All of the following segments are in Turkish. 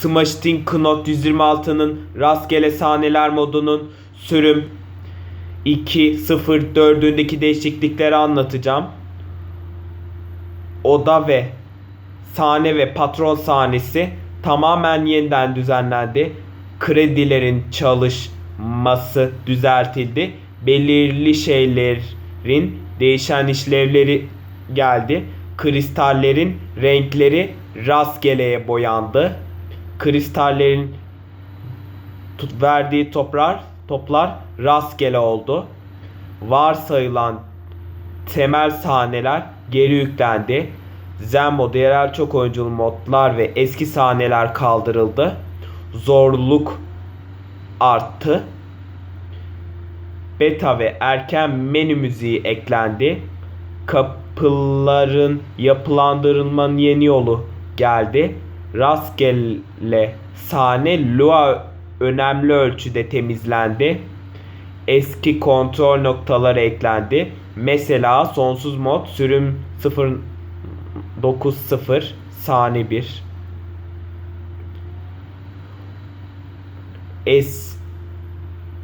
Smashing Knot 126'nın rastgele sahneler modunun sürüm 2.04'ündeki değişiklikleri anlatacağım. Oda ve sahne ve patron sahnesi tamamen yeniden düzenlendi. Kredilerin çalışması düzeltildi. Belirli şeylerin değişen işlevleri geldi. Kristallerin renkleri rastgeleye boyandı. Kristallerin tut verdiği toplar toplar rastgele oldu. Varsayılan temel sahneler geri yüklendi. Zen modu, çok oyunculu modlar ve eski sahneler kaldırıldı. Zorluk arttı. Beta ve erken menü müziği eklendi. Kapıların yapılandırılmanın yeni yolu geldi. Rastgele sahne Lua önemli ölçüde temizlendi. Eski kontrol noktaları eklendi. Mesela sonsuz mod sürüm 0.90 saniye 1. Es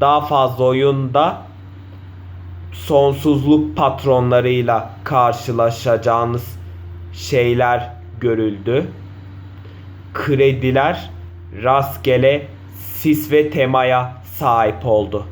daha fazla oyunda sonsuzluk patronlarıyla karşılaşacağınız şeyler görüldü. Krediler rastgele sis ve temaya sahip oldu.